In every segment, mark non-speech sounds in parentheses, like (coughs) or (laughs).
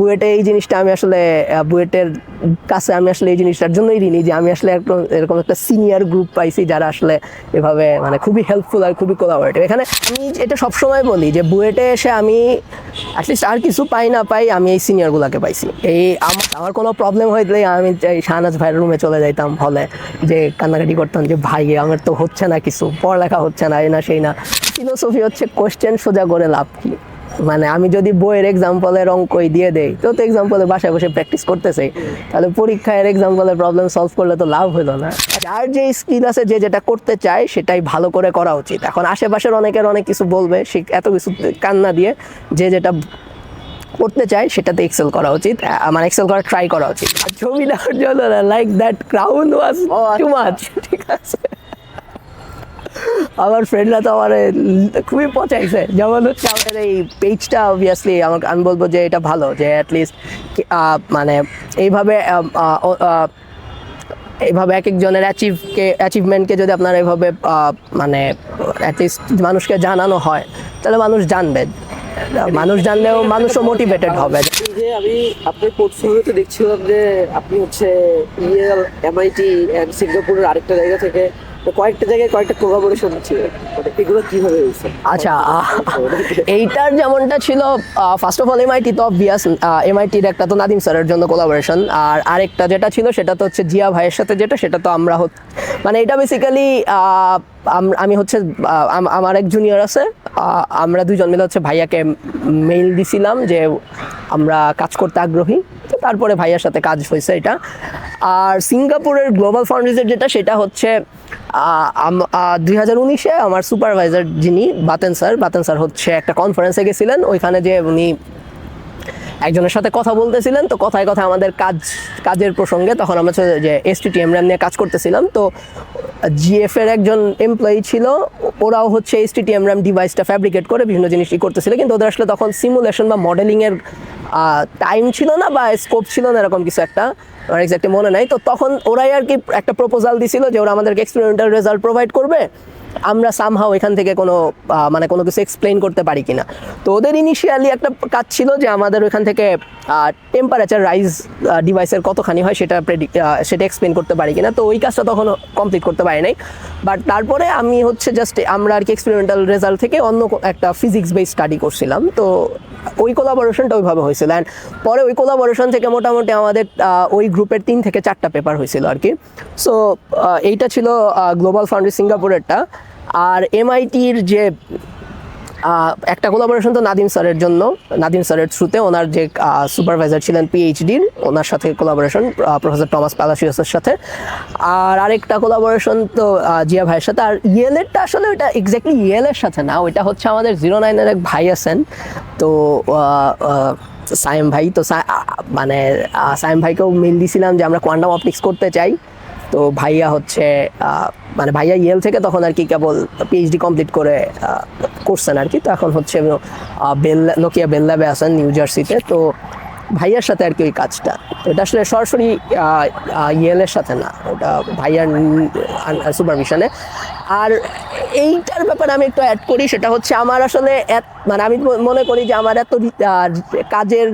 বুয়েটে এই জিনিসটা আমি আসলে বুয়েটের কাছে আমি আসলে এই জিনিসটার জন্যই ঋণী যে আমি আসলে একটা এরকম একটা সিনিয়র গ্রুপ পাইছি যারা আসলে এভাবে মানে খুবই হেল্পফুল আর খুবই কোলাবোরেটিভ এখানে আমি এটা সবসময় বলি যে বুয়েটে এসে আমি অ্যাটলিস্ট আর কিছু পাই না পাই আমি এই সিনিয়রগুলোকে পাইছি। এই আমার কোনো প্রবলেম হইলে আমি শাহনাজ ভাইয়ের রুমে চলে যাইতাম হলে যে কান্নাকাটি করতাম যে, ভাই, আমার তো হচ্ছে না কিছু, পড়ালেখা হচ্ছে না, এই না সেই না। ফিলোসফি হচ্ছে কোশ্চেন সোজা করে লাভ কি? মানে আমি যদি বইয়ের এক্সাম্পলের অঙ্কই দিয়ে দেই তো তো এক্সাম্পলে বাসায় বসে প্র্যাকটিস করতেছে। তাহলে পরীক্ষায় এক্সাম্পলের প্রবলেম সলভ করলে তো লাভ হলো না। যার যে স্কিল আছে যে যেটা করতে চায় সেটাই ভালো করে করা উচিত। এখন আশেপাশের অনেকের অনেক কিছু বলবে সে এত কিছু কান্না দিয়ে যে যেটা করতে চায় সেটাতে এক্সেল করা উচিত আহ, মানে এক্সেল করা ট্রাই করা উচিত। আর ছবি দেওয়ার জন্য like that crown was too much ঠিক আছে। আমার ফ্রেন্ডরা তো আমার খুবই পচাইছে। যেমন হচ্ছে আমাদের এই পেজটা অবভিয়াসলি আমাকে, আমি বলব যে এটা ভালো, যে অ্যাটলিস্ট মানে এইভাবে এইভাবে এক একজনের অ্যাচিভকে অ্যাচিভমেন্টকে যদি আপনার এইভাবে মানে অ্যাটলিস্ট মানুষকে জানানো হয়, তাহলে মানুষ জানবে। মানুষ জানলেও মানুষও মোটিভেটেড হবে। যে আমি আপনার পোর্টফোলিওতে দেখছিলাম যে আপনি হচ্ছে ইএল এমআইটি এন্ড সিঙ্গাপুরের আরেকটা জায়গা থেকে তো কয়েকটা জায়গায় কয়েকটা কোলাবোরেশন ছিল। মানে আচ্ছা এইটার যেমনটা ছিল ফার্স্ট অফ অল এমআইটি তো অবভিয়াস এমআইটির একটা তো নাদিম স্যারের জন্য কোলাবোরেশন আর আরেকটা যেটা ছিল, সেটা তো হচ্ছে জিয়া ভাইয়ের সাথে যেটা, সেটা তো আমরা মানে এটা বেসিক্যালি আমি হচ্ছে আমার এক জুনিয়র আছে। আমরা দুজন মিলে হচ্ছে ভাইয়াকে মেইল দিছিলাম যে আমরা কাজ করতে আগ্রহী। তো তারপরে ভাইয়ার সাথে কাজ হয়েছে এটা। আর সিঙ্গাপুরের গ্লোবাল ফাউন্ডেশন যেটা, সেটা হচ্ছে দুই হাজার উনিশে আমার সুপারভাইজার যিনি, বাতেন স্যার বাতেন স্যার হচ্ছে একটা কনফারেন্সে গেছিলেন। ওইখানে যে উনি একজনের সাথে কথা বলতেছিলেন, তো কথায় কথা আমাদের কাজ, কাজের প্রসঙ্গে তখন আমরা যে এস টি র্যাম নিয়ে কাজ করতেছিলাম। তো জিএফ এর একজন এমপ্লয়ি ছিল, ওরাও হচ্ছে এস টি র্যাম ডিভাইসটা ফ্যাব্রিকেট করে বিভিন্ন জিনিসই করতেছিল। কিন্তু ওদের আসলে তখন সিমুলেশন বা মডেলিংয়ের টাইম ছিল না বা স্কোপ ছিল না এরকম কিছু একটা আমার এক্স্যাক্টলি মনে নাই। তো তখন ওরাই আর কি একটা প্রপোজাল দিছিল যে ওরা আমাদেরকে এক্সপেরিমেন্টাল রেজাল্ট প্রোভাইড করবে। আমরা সামহাও এখান থেকে কোনো মানে কোনো কিছু এক্সপ্লেন করতে পারি কিনা। তো ওদের ইনিশিয়ালি একটা কাজ ছিল যে আমাদের ওইখান থেকে টেম্পারেচার রাইজ ডিভাইসের কতখানি হয় সেটা সেটা এক্সপ্লেন করতে পারি কিনা। তো ওই কাজটা তখন কমপ্লিট করতে পারি নাই। বাট তারপরে আমি হচ্ছে জাস্ট আমরা আর কি এক্সপেরিমেন্টাল রেজাল্ট থেকে অন্য একটা ফিজিক্স বেস স্টাডি করছিলাম। তো ওই কোলাবোরেশনটা ওইভাবে হয়েছিল। অ্যান্ড পরে ওই কোলাবোরেশন থেকে মোটামুটি আমাদের ওই গ্রুপের তিন থেকে চারটা পেপার হয়েছিল আর কি। সো এইটা ছিল গ্লোবাল ফাউন্ডের সিঙ্গাপুরেরটা আর এমআইটির যে একটা কোলাবোরেশন তো নাদিম স্যারের জন্য, নাদিম স্যারের থ্রুতে ওনার যে সুপারভাইজার ছিলেন পিএইচডির ওনার সাথে কোলাবোরেশন প্রফেসর টমাস প্যালাসিয়াসের সাথে। আর আরেকটা কোলাবোরেশন তো জিয়া ভাইয়ের সাথে। আর ইয়েলেরটা আসলে ওটা এক্স্যাক্টলি ইয়েলের সাথে না, ওইটা হচ্ছে আমাদের জিরো নাইনের এক ভাই আছেন। তো সায়েম ভাই, তো মানে সায়েম ভাইকেও মেল দিছিলাম যে আমরা কোয়ান্টাম অপটিক্স করতে চাই। তো ভাইয়া হচ্ছে মানে ভাইয়া ইয়েল থেকে তখন আর কি কেবল পিএইচডি কমপ্লিট করে করছেন আর কি। তো এখন হচ্ছে বেল নোকিয়া বেল ল্যাবে আছেন নিউ জার্সিতে তো ভাইয়ার সাথে আর কি ওই কাজটা। এটা আসলে সরাসরি ইয়েলের সাথে না। ওটা ভাইয়ার সুপারভিশনে আর এইটার ব্যাপারে আমি একটু অ্যাড করি, সেটা হচ্ছে আমার আসলে মানে আমি মনে করি যে আমার এত কাজের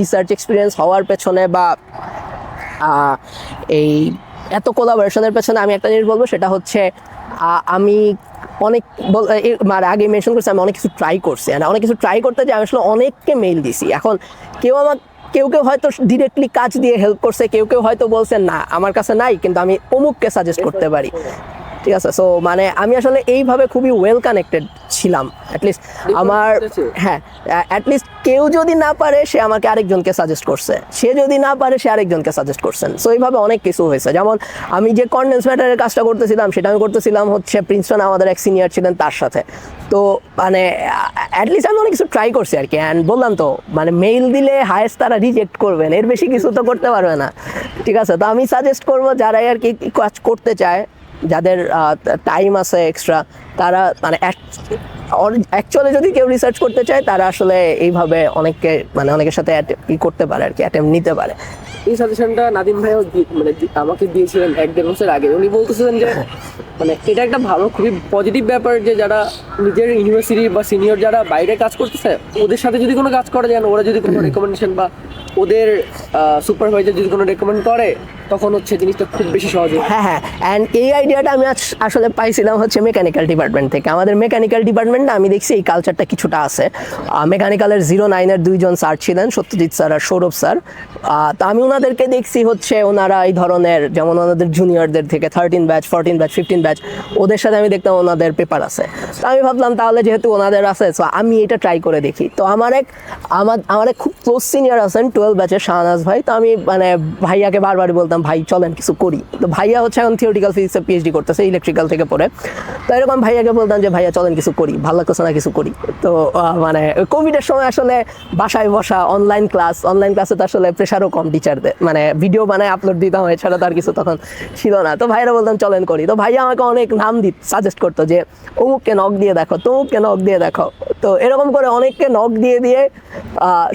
রিসার্চ এক্সপিরিয়েন্স হওয়ার পেছনে বা এই এত কোলাবোরেশনের পেছনে আমি একটা জিনিস বলব, সেটা হচ্ছে আমি অনেক মার মানে আগে মেনশন করছি, আমি অনেক কিছু ট্রাই করছি অনেক কিছু ট্রাই করতে যে আমি আসলে অনেককে মেইল দিছি। এখন কেউ আমার কেউ কেউ হয়তো ডিরেক্টলি কাজ দিয়ে হেল্প করছে, কেউ কেউ হয়তো বলছে, না, আমার কাছে নাই, কিন্তু আমি অমুককে সাজেস্ট করতে পারি। ঠিক আছে? সো মানে আমি আসলে এইভাবে খুবই ওয়েল কানেক্টেড ছিলাম। অ্যাটলিস্ট আমার? হ্যাঁ অ্যাটলিস্ট কেউ যদি না পারে সে আমাকে আরেকজনকে সাজেস্ট করছে। সে যদি না পারে সে আরেকজনকে সাজেস্ট করছেন। সো এইভাবে অনেক কিছু হয়েছে। যেমন আমি যে কন্ডেন্স ম্যাটারের কাজটা করতেছিলাম সেটা আমি করতেছিলাম হচ্ছে প্রিন্সটন আমাদের এক সিনিয়র ছিলেন তার সাথে। তো মানে অ্যাটলিস্ট আমি অনেক কিছু ট্রাই করছি আর কি অ্যান্ড বললাম তো মানে মেইল দিলে হায়েস্ট তারা রিজেক্ট করবেন। এর বেশি কিছু তো করতে পারবে না। ঠিক আছে? তো আমি সাজেস্ট করব যারাই আর কি কাজ করতে চায় যাদের টাইম আছে এক্সট্রা তারা মানে অ্যাকচুয়ালি যদি কেউ রিসার্চ করতে চায়, তারা আসলে এইভাবে অনেককে মানে অনেকের সাথে ই করতে পারে আর কি অ্যাটেম্প নিতে পারে। এই সাজেশনটা নাদিম ভাইও মানে আমাকে দিয়েছিলেন এক দেড় বছর আগে। উনি বলতেছিলেন যে মানে এটা একটা ভালো, খুবই পজিটিভ ব্যাপার যে যারা নিজের ইউনিভার্সিটি বা সিনিয়র যারা বাইরে কাজ করতেছে, ওদের সাথে যদি কোনো কাজ করা যায় ওরা যদি কোনো রেকমেন্ডেশন বা ওদের সুপারভাইজার যদি কোনো রেকমেন্ড করে, তখন হচ্ছে জিনিসটা খুব বেশি সহজ হয়। হ্যাঁ হ্যাঁ অ্যান্ড এই আইডিয়াটা আমি আজ- আসলে পাইছিলাম হচ্ছে মেকানিক্যাল ডিপার্টমেন্ট থেকে। আমাদের মেকানিক্যাল ডিপার্টমেন্টে আমি দেখছি এই কালচারটা কিছুটা আছে। মেকানিক্যালের জিরো নাইনের দুইজন স্যার ছিলেন, সত্যজিৎ স্যার আর সৌরভ স্যার তো আমি ওনাদেরকে দেখছি হচ্ছে ওনারা এই ধরনের, যেমন ওনাদের জুনিয়রদের থেকে thirteen batch fourteen batch fifteen batch ওদের সাথে আমি দেখতাম ওনাদের পেপার আছে। তো আমি ভাবলাম তাহলে যেহেতু ওনাদের আছে তো আমি এটা ট্রাই করে দেখি। তো আমার এক, আমার আমার এক খুব ক্লোজ সিনিয়র আছেন টুয়েলভ ব্যাচের শাহনাজ ভাই। তো আমি মানে ভাইয়াকে বারবারই বলতাম, ভাই, চলেন কিছু করি। তো ভাইয়া হচ্ছে এখন থিওরিটিক্যাল ফিজিক্সে পিএইচডি করতেছে ইলেকট্রিক্যাল থেকে পড়ে। তো এরকম ভাইয়াকে বলতাম যে, ভাইয়া, চলেন কিছু করি, ভালো লাগতেছে না কিছু করি। তো মানে কোভিডের সময় আসলে বাসায় বসা অনলাইন ক্লাস অনলাইন ক্লাসে তো আসলে প্রেশারও কম টিচারদের মানে ভিডিও বানায় আপলোড দিতাম এছাড়া তো আর কিছু তখন ছিল না। তো ভাইরা বলতাম চলেন করি। তো ভাইয়া আমাকে অনেক নাম দিত সাজেস্ট করতো যে, অমুককে নক দিয়ে দেখো, তমুককে নক দিয়ে দেখো। তো এরকম করে অনেককে নক দিয়ে দিয়ে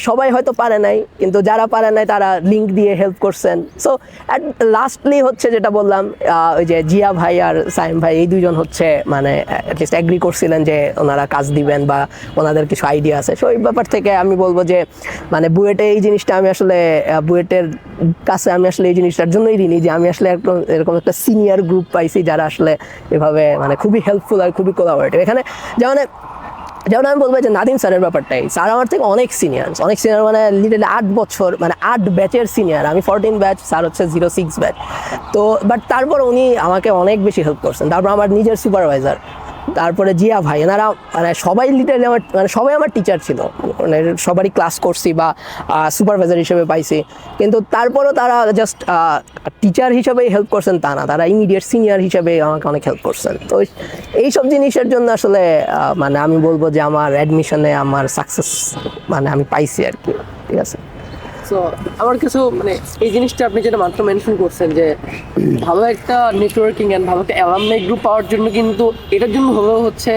সবাই হয়তো পারে নাই, কিন্তু যারা পারে নাই তারা লিঙ্ক দিয়ে হেল্প করছেন। সো অ্যাট লাস্টলি হচ্ছে যেটা বললাম ওই যে জিয়া ভাই আর সাইম ভাই, এই দুজন হচ্ছে মানে অ্যাটলিস্ট অ্যাগ্রি করছিলেন যে ওনারা কাজ দিবেন বা ওনাদের কিছু আইডিয়া আছে। সো এই ব্যাপার থেকে আমি বলব যে মানে বুয়েটে এই জিনিসটা আমি আসলে বুয়েটের কাছে আমি আসলে এই জিনিসটার জন্যই ঋণী যে আমি আসলে এরকম একটা সিনিয়র গ্রুপ পাইছি যারা আসলে এভাবে মানে খুবই হেল্পফুল আর খুবই কোলাবোরেটিভ এখানে যেমন যেমন আমি বলব যে নাদিম স্যারের ব্যাপারটাই, স্যার আমার থেকে অনেক সিনিয়র অনেক সিনিয়র মানে লিটারলি আট বছর মানে আট ব্যাচের সিনিয়র আমি ফোরটিন ব্যাচ স্যার হচ্ছে জিরো সিক্স ব্যাচ তো বাট তারপর উনি আমাকে অনেক বেশি হেল্প করছেন। তারপর আমার নিজের সুপারভাইজার তারপরে জিয়া ভাই, এনারা মানে সবাই লিটারলি আমার মানে সবাই আমার টিচার ছিল। মানে সবারই ক্লাস করছি বা সুপারভাইজার হিসেবে পাইছি। কিন্তু তারপরও তারা জাস্ট টিচার হিসেবেই হেল্প করছেন তা না। তারা ইমিডিয়েট সিনিয়র হিসেবে আমাকে অনেক হেল্প করছেন। তো এইসব জিনিসের জন্য আসলে মানে আমি বলব যে আমার অ্যাডমিশনে আমার সাকসেস মানে আমি পাইছি আর কি। ঠিক আছে? সো আমার কিছু মানে এই জিনিসটা আপনি যেটা মাত্র মেনশন করছেন যে ভালো একটা নেটওয়ার্কিং অ্যান্ড ভালো একটা অ্যালামনাই গ্রুপ পাওয়ার জন্য কিন্তু এটার জন্য হলেও হচ্ছে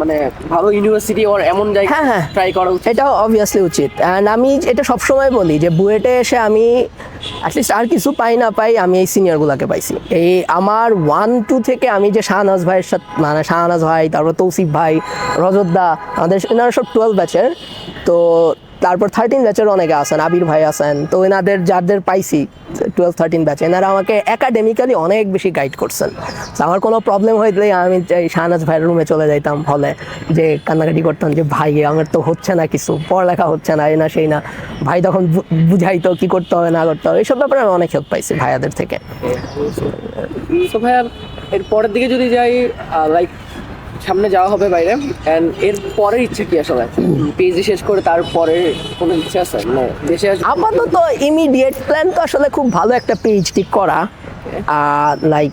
মানে ভালো ইউনিভার্সিটি ওর এমন হ্যাঁ, হ্যাঁ। ট্রাই করা উচিত। এটা অবভিয়াসলি উচিত। অ্যান্ড আমি এটা সবসময় বলি যে বুয়েটে এসে আমি অ্যাটলিস্ট আর কিছু পাই না পাই আমি এই সিনিয়রগুলোকে পাইছি। এই আমার ওয়ান টু থেকে আমি যে শাহনাজ ভাইয়ের সাথে মানে শাহনাজ ভাই তারপর তৌসিফ ভাই রজতদা আমাদের এনারা সব টুয়েলভ ব্যাচের তো তারপর থার্টিন ব্যাচের অনেকে আছেন, আবির ভাই আছেন, তো এনাদের যাদের পাইছি টুয়েলভ থার্টিন ব্যাচ এনারা আমাকে একাডেমিক্যালি অনেক বেশি গাইড করছেন। আমার কোনো প্রবলেম হইলে আমি শাহনাজ ভাইয়ের রুমে চলে যাইতাম হলে যে কান্নাকাটি করতাম যে, ভাই, আমার তো হচ্ছে না কিছু, পড়ালেখা হচ্ছে না, এই না, সেই না। ভাই তখন বুঝাইতো কি করতে হবে, না করতে হবে, এইসব ব্যাপারে আমি অনেক হেল্প পাইছি ভাইয়াদের থেকে। সো ভাইয়া, এর পরের দিকে যদি যাই লাইক সামনে যাওয়া হবে বাইরে। অ্যান্ড এর পরের ইচ্ছে কি আসলে? পিএইচডি শেষ করে তারপরে কোনো ইচ্ছে আছে? মানে দেশে আপাতত ইমিডিয়েট প্ল্যান তো আসলে খুব ভালো একটা পিএইচডি করা। লাইক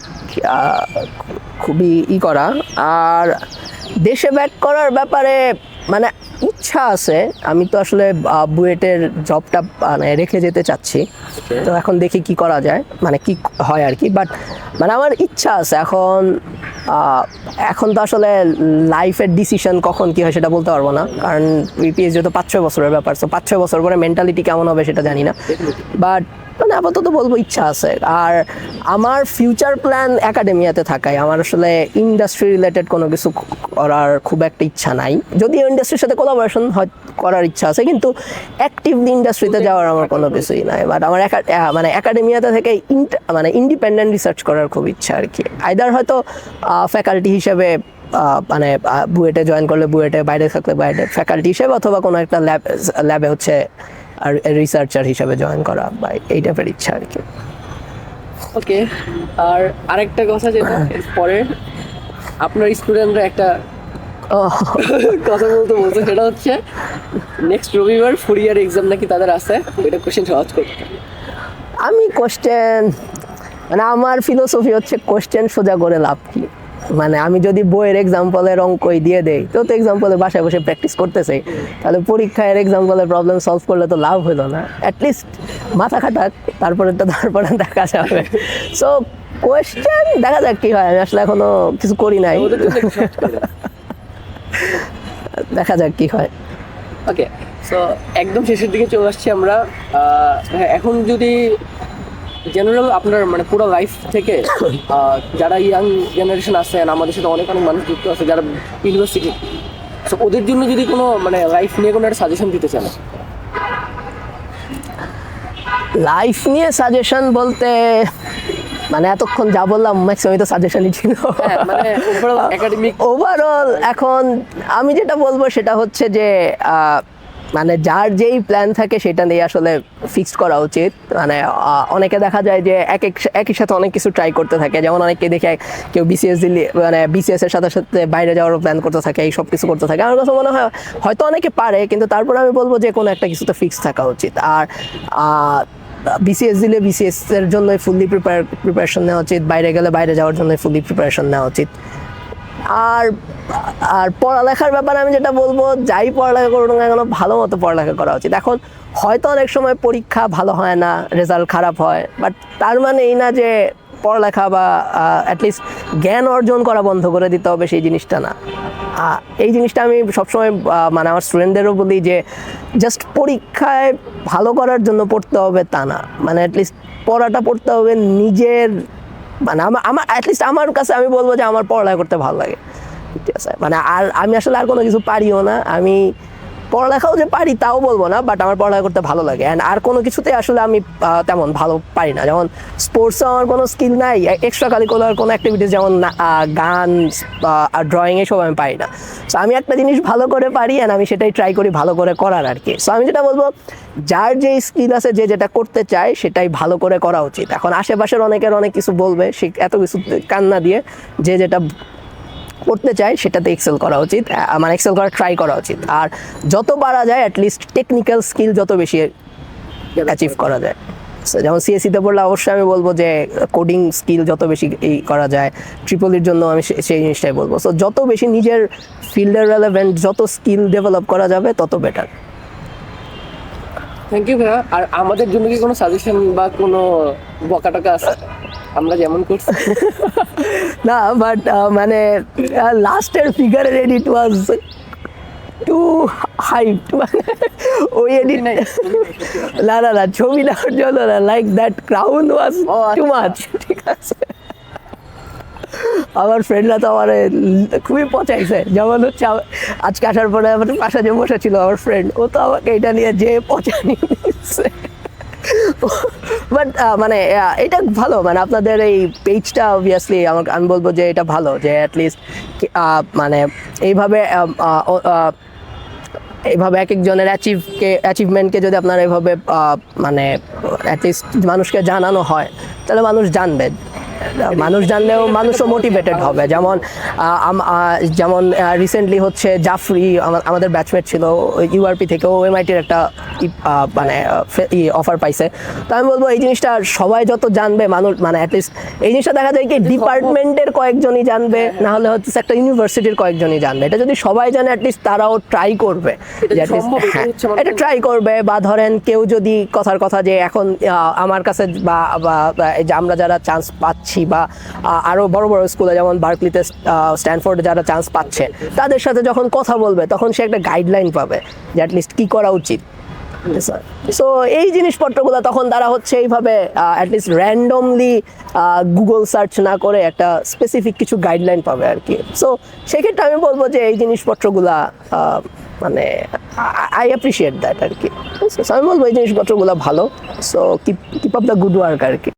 খুবই ই করা। আর দেশে ব্যাক করার ব্যাপারে মানে ইচ্ছা আছে আমি তো আসলে বুয়েটের জবটা মানে রেখে যেতে চাচ্ছি। তো এখন দেখি কি করা যায় মানে কি হয় আর কি। বাট মানে আমার ইচ্ছা আছে এখন এখন তো আসলে লাইফের ডিসিশন কখন কি হয় সেটা বলতে পারব না। কারণ পিএইচডি তো পাঁচ ছয় বছরের ব্যাপার তো পাঁচ ছয় বছর পরে মেন্টালিটি কেমন হবে সেটা জানি না। বাট মানে আপাতত বলব ইচ্ছা আছে। আর আমার ফিউচার প্ল্যান একাডেমিয়াতে থাকাই আমার আসলে ইন্ডাস্ট্রি রিলেটেড কোনো কিছু করার খুব একটা ইচ্ছা নাই। যদিও ইন্ডাস্ট্রির সাথে কোলাবোরেশন করার ইচ্ছা আছে কিন্তু অ্যাক্টিভলি ইন্ডাস্ট্রিতে যাওয়ার আমার কোনো কিছুই নাই। বাট আমার মানে একাডেমিয়াতে থেকে মানে ইন্ডিপেন্ডেন্ট রিসার্চ করার খুব ইচ্ছা আর কি। আইদার হয়তো ফ্যাকাল্টি হিসেবে মানে বুয়েটে জয়েন করলে বুয়েটে বাইরে থাকলে বাইরে ফ্যাকাল্টি হিসেবে অথবা কোনো একটা ল্যাব ল্যাবে হচ্ছে আর রিসার্চার হিসাবে জয়েন করা বা এই টাইপের ইচ্ছা আর কি। ওকে আর আরেকটা কথা যেটা পরে আপনার স্টুডেন্টরা একটা (laughs) কথা বলতে বলছে সেটা হচ্ছে নেক্সট রবিবার ফুরিয়ার এক্সাম নাকি তাদের আছে? এটা কোশ্চেন সহজ করতে আমি কোশ্চেন মানে আমার ফিলোসফি হচ্ছে কোশ্চেন সোজা করে লাভ কি? মানে আমি যদি বইয়ের এক্সাম্পলের অঙ্কই দিয়ে দেই তো তো এক্সাম্পলে বাসায় বসে প্র্যাকটিস করতেছে। তাহলে পরীক্ষায় এক্সাম্পলের প্রবলেম সলভ করলে তো লাভ হলো না। অ্যাটলিস্ট মাথা খাটাক তারপরে তো তারপরে দেখা যাবে। সো কোয়েশ্চেন দেখা যাক কি হয়। আমি আসলে এখনও কিছু করি নাই। দেখা যাক কি হয়। ওকে সো একদম শেষের দিকে চলে আসছি আমরা। আহ, এখন যদি জেনারেল আপনার মানে পুরো লাইফ থেকে (coughs) যারা ইয়াং জেনারেশন আছে আমাদের সাথে অনেক অনেক মানুষ যুক্ত আছে যারা ইউনিভার্সিটি সো ওদের জন্য যদি কোনো মানে লাইফ নিয়ে কোনো একটা সাজেশন দিতে চান। লাইফ নিয়ে সাজেশন বলতে মানে এতক্ষণ যা বললাম ম্যাক্সিমাম তো সাজেশনই ছিল। হ্যাঁ মানে ওভারঅল ওভারঅল এখন আমি যেটা বলব সেটা হচ্ছে যে আহ, মানে যার যেই প্ল্যান থাকে সেটা নিয়ে আসলে ফিক্সড করা উচিত। মানে অনেকে দেখা যায় যে এক এক, একই সাথে অনেক কিছু ট্রাই করতে থাকে। যেমন অনেকে দেখে কেউ বিসিএস দিলে মানে বিসিএস এর সাথে সাথে বাইরে যাওয়ারও প্ল্যান করতে থাকে, এই সব কিছু করতে থাকে। আমার কাছে মনে হয় হয়তো অনেকে পারে, কিন্তু তারপরে আমি বলব যে কোনো একটা কিছুতে ফিক্স থাকা উচিত। আর বিসিএস দিলে বিসিএস এর জন্য ফুললি প্রিপারেশন নেওয়া উচিত। বাইরে গেলে বাইরে যাওয়ার জন্য ফুললি প্রিপারেশন নেওয়া উচিত। আর আর পড়ালেখার ব্যাপারে আমি যেটা বলব, যাই পড়ালেখা করুন না কেন, ভালো মতো পড়ালেখা করা উচিত। এখন হয়তো অনেক সময় পরীক্ষা ভালো হয় না, রেজাল্ট খারাপ হয় বাট তার মানে এই না যে পড়ালেখা বা অ্যাটলিস্ট জ্ঞান অর্জন করা বন্ধ করে দিতে হবে সেই জিনিসটা না। এই জিনিসটা আমি সবসময় মানে আমার স্টুডেন্টদেরও বলি যে জাস্ট পরীক্ষায় ভালো করার জন্য পড়তে হবে তা না। মানে অ্যাটলিস্ট পড়াটা পড়তে হবে নিজের মানে আমার আমার অ্যাটলিস্ট আমার কাছে আমি বলব যে আমার পড়ালেখা করতে ভালো লাগে। আছে। মানে আর আমি আসলে আর কোনো কিছু পারিও না। আমি পড়ালেখাও যে পারি তাও বলব না বাট আমার পড়ালেখা করতে ভালো লাগে। অ্যান্ড আর কোনো কিছুতে আসলে আমি তেমন ভালো পারি না। যেমন স্পোর্টসে আমার কোনো স্কিল নাই। এক্সট্রা কারিকুলার কোনো অ্যাক্টিভিটিস যেমন গান আর ড্রয়িং এসব আমি পারি না। সো আমি একটা জিনিস ভালো করে পারি অ্যান্ড আমি সেটাই ট্রাই করি ভালো করে করার আর কি। সো আমি যেটা বলব, যার যে স্কিল আছে, যে যেটা করতে চায়, সেটাই ভালো করে করা উচিত। এখন আশেপাশের অনেকের অনেক কিছু বলবে, সে এত কিছু কান্না দিয়ে, যে যেটা করতে চায় সেটাতে এক্সেল করা উচিত মানে এক্সেল করা ট্রাই করা উচিত। আর যত পারা যায় অ্যাটলিস্ট টেকনিক্যাল স্কিল যত বেশি অ্যাচিভ করা যায়। যেমন সিএসসিতে পড়লে অবশ্যই আমি বলব যে কোডিং স্কিল যত বেশি এই করা যায় ট্রিপলির জন্য আমি সেই জিনিসটাই বলব। সো যত বেশি নিজের ফিল্ডের রেলেভেন্ট যত স্কিল ডেভেলপ করা যাবে, তত বেটার থ্যাংক ইউ ভাইয়া। আর আমাদের জন্য কি কোনো সাজেশন বা কোনো বকা টকা আছে? আমরা যেমন করছি। (laughs) না বাট মানে লাস্টের ফিগারের এডিট ওয়াজ টু হাইট ওই এডিট নাই। (laughs) না না না ছবি নেওয়ার জন্য না like that crown was. Too much ঠিক আছে। আমার ফ্রেন্ডরা তো আমার খুবই পচাইছে। যেমন হচ্ছে আজকে আসার পরে আমার পাশে যে বসে ছিল আমার ফ্রেন্ড ও তো আমাকে এটা নিয়ে যে পচানি বাট মানে এটা ভালো মানে আপনাদের এই পেজটা অবভিয়াসলি আমাকে আমি বলব যে এটা ভালো যে অ্যাটলিস্ট মানে এইভাবে আহ, এইভাবে এক একজনের অ্যাচিভকে অ্যাচিভমেন্টকে যদি আপনার এইভাবে মানে অ্যাটলিস্ট মানুষকে জানানো হয় তাহলে মানুষ জানবে। মানুষ জানলেও মানুষও মোটিভেটেড হবে। যেমন যেমন রিসেন্টলি হচ্ছে জাফরি আমাদের ব্যাচমেট ছিল ইউআরপি থেকে ও এমআইটির একটা মানে অফার পাইছে। তো আমি বলব এই জিনিসটা সবাই যত জানবে মানুষ মানে অ্যাটলিস্ট এই জিনিসটা দেখা যায় কি ডিপার্টমেন্টের কয়েকজনই জানবে না হলে হচ্ছে একটা ইউনিভার্সিটির কয়েকজনই জানবে। এটা যদি সবাই জানে অ্যাটলিস্ট তারাও ট্রাই করবে। এটা এটা হ্যাঁ, ট্রাই করবে বা ধরেন কেউ যদি কথার কথা যে এখন আমার কাছে বা আমরা যারা চান্স পাচ্ছি বা আহ, আরও বড় বড় স্কুলে যেমন বার্কলিতে স্ট্যানফোর্ডে যারা চান্স পাচ্ছে তাদের সাথে যখন কথা বলবে তখন সে একটা গাইডলাইন পাবে যে অ্যাটলিস্ট কি করা উচিত। সো এই জিনিসপত্রগুলো তখন তারা হচ্ছে এইভাবে অ্যাটলিস্ট র্যান্ডমলি গুগল সার্চ না করে একটা স্পেসিফিক কিছু গাইডলাইন পাবে আর কি। সো সেক্ষেত্রে আমি বলব যে এই জিনিসপত্রগুলা মানে আই অ্যাপ্রিসিয়েট দ্যাট আর কি। আমি বলব এই জিনিসপত্রগুলো ভালো। So keep keep up the good work আর কি।